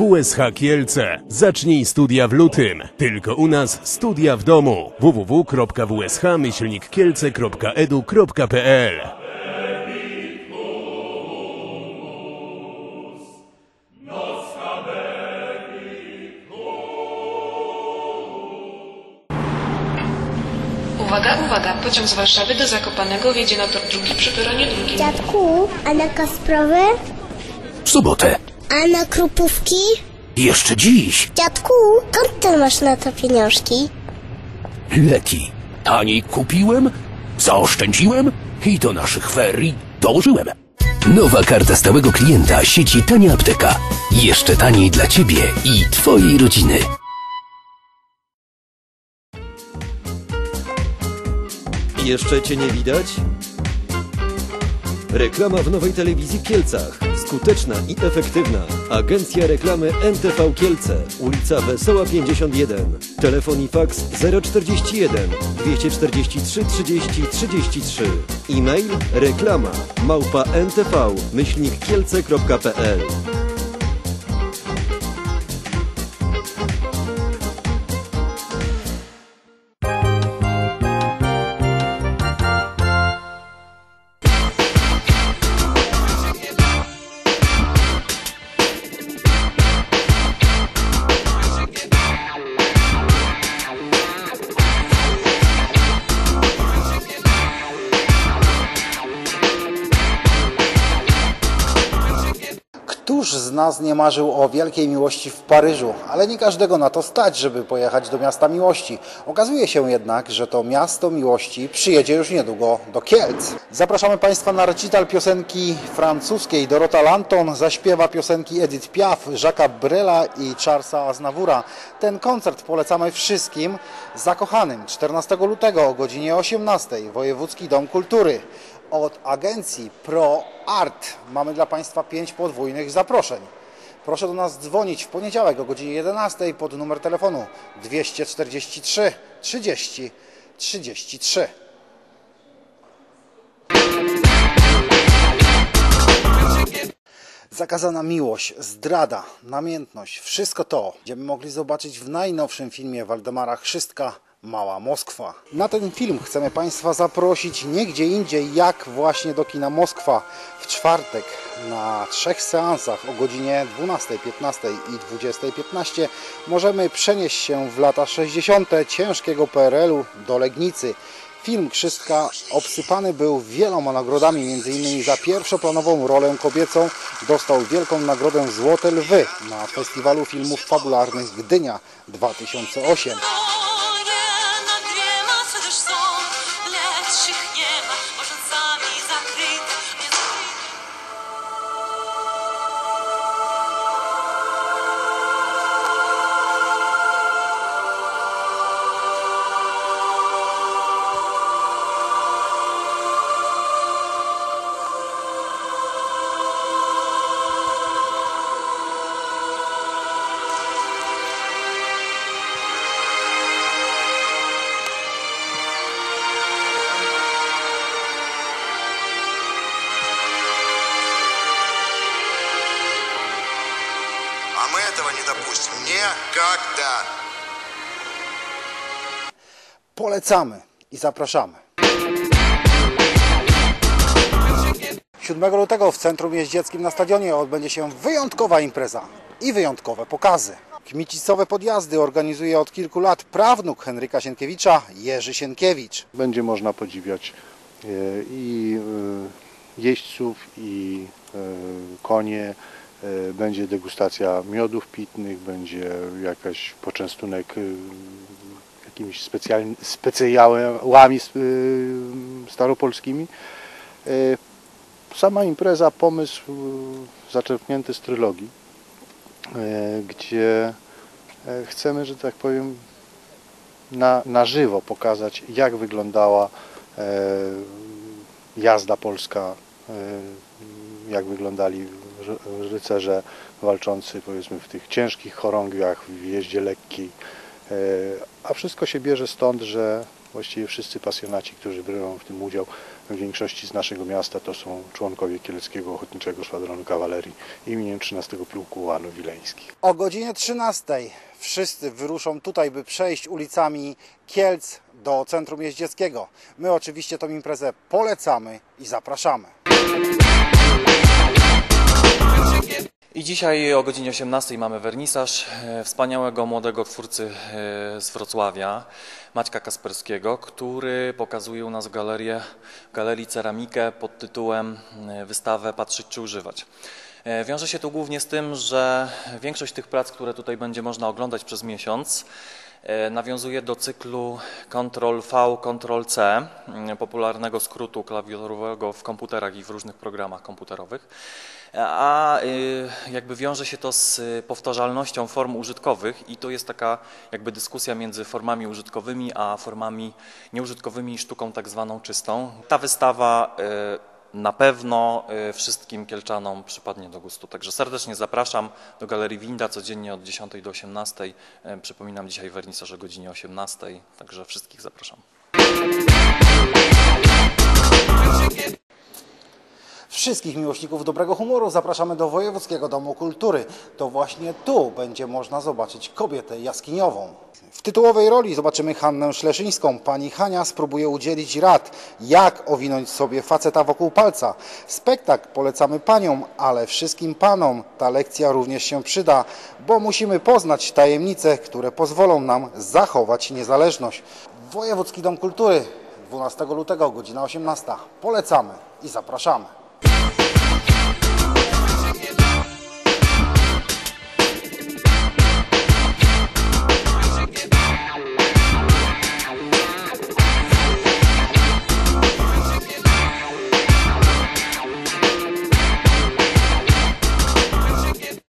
WSH Kielce. Zacznij studia w lutym. Tylko u nas studia w domu. www.wsh-kielce.edu.pl Uwaga, uwaga, pociąg z Warszawy do Zakopanego wjedzie na tor drugi przy peronie drugim. Dziadku, a na Kasprowy? W sobotę. A na Krupówki? Jeszcze dziś. Dziadku, skąd ty masz na to pieniążki? Leki. Taniej kupiłem, zaoszczędziłem i do naszych ferii dołożyłem. Nowa karta stałego klienta sieci Tania Apteka. Jeszcze taniej dla Ciebie i Twojej rodziny. Jeszcze Cię nie widać? Reklama w nowej telewizji w Kielcach. Skuteczna i efektywna. Agencja reklamy NTV Kielce. Ulica Wesoła 51. Telefon i faks 041 243 30 33. E-mail reklama małpa ntv myślnik z nas nie marzył o wielkiej miłości w Paryżu, ale nie każdego na to stać, żeby pojechać do miasta miłości. Okazuje się jednak, że to miasto miłości przyjedzie już niedługo do Kielc. Zapraszamy Państwa na recital piosenki francuskiej. Dorota Lanton zaśpiewa piosenki Edith Piaf, Jacques'a Brela i Charlesa Aznavoura. Ten koncert polecamy wszystkim zakochanym 14 lutego o godzinie 18 Wojewódzki Dom Kultury od agencji Pro Art mamy dla Państwa pięć podwójnych zaproszeń. Proszę do nas dzwonić w poniedziałek o godzinie 11 pod numer telefonu 243 30 33. Zakazana miłość, zdrada, namiętność, wszystko to będziemy mogli zobaczyć w najnowszym filmie Waldemara Chrzystka Mała Moskwa. Na ten film chcemy Państwa zaprosić nie gdzie indziej, jak właśnie do kina Moskwa w czwartek na trzech seansach o godzinie 12, 15 i 20.15 możemy przenieść się w lata 60. ciężkiego PRL-u do Legnicy. Film Krzystka obsypany był wieloma nagrodami, m.in. za pierwszoplanową rolę kobiecą dostał wielką nagrodę Złote Lwy na Festiwalu Filmów Fabularnych Gdynia 2008. Никогда. Polecamy i zapraszamy. 7 lutego w Centrum Jeździeckim na stadionie odbędzie się wyjątkowa impreza i wyjątkowe pokazy. Kmicicowe podjazdy organizuje od kilku lat prawnuk Henryka Sienkiewicza, Jerzy Sienkiewicz. będzie można podziwiać e, i e, jeźdźców, i e, konie. E, Będzie degustacja miodów pitnych, będzie jakaś poczęstunek e, jakimiś specjalnymi specjałami s- e, staropolskimi. E, Sama impreza, pomysł e, zaczerpnięty z trylogii, e, gdzie chcemy, że tak powiem, na, na żywo pokazać, jak wyglądała jazda polska, jak wyglądali rycerze walczący powiedzmy w tych ciężkich chorągwiach, w jeździe lekkiej. A wszystko się bierze stąd, że Właściwie wszyscy pasjonaci, którzy biorą w tym udział, w większości z naszego miasta to są członkowie Kieleckiego Ochotniczego Szwadronu Kawalerii imieniem 13 Pułku Ułanów Wileńskich. O godzinie 13 wszyscy wyruszą tutaj, by przejść ulicami Kielc do centrum jeździeckiego. My oczywiście tą imprezę polecamy i zapraszamy. I dzisiaj o godzinie 18 mamy wernisaż e, wspaniałego młodego twórcy e, z Wrocławia, Maćka Kasperskiego, który pokazuje u nas w, w galerii ceramikę pod tytułem e, Wystawę Patrzeć czy Używać. Wiąże się to głównie z tym, że większość tych prac, które tutaj będzie można oglądać przez miesiąc, nawiązuje do cyklu Ctrl-V, Ctrl-C, m, popularnego skrótu klawiaturowego w komputerach i w różnych programach komputerowych. A y, jakby wiąże się to z powtarzalnością form użytkowych i to jest taka jakby dyskusja między formami użytkowymi a formami nieużytkowymi i sztuką tak zwaną czystą. Ta wystawa na pewno y, wszystkim Kielczanom przypadnie do gustu. Także serdecznie zapraszam do Galerii Winda codziennie od 10 do 18. Y, Przypominam dzisiaj wernisaż o godzinie 18, także wszystkich zapraszam. Wszystkich miłośników dobrego humoru zapraszamy do Wojewódzkiego Domu Kultury. To właśnie tu będzie można zobaczyć kobietę jaskiniową. W tytułowej roli zobaczymy Hannę Szleszyńską. Pani Hania spróbuje udzielić rad, jak owinąć sobie faceta wokół palca. Spektakl polecamy paniom, ale wszystkim panom ta lekcja również się przyda, bo musimy poznać tajemnice, które pozwolą nam zachować niezależność. Wojewódzki Dom Kultury 12 lutego, godzina 18. Polecamy i zapraszamy.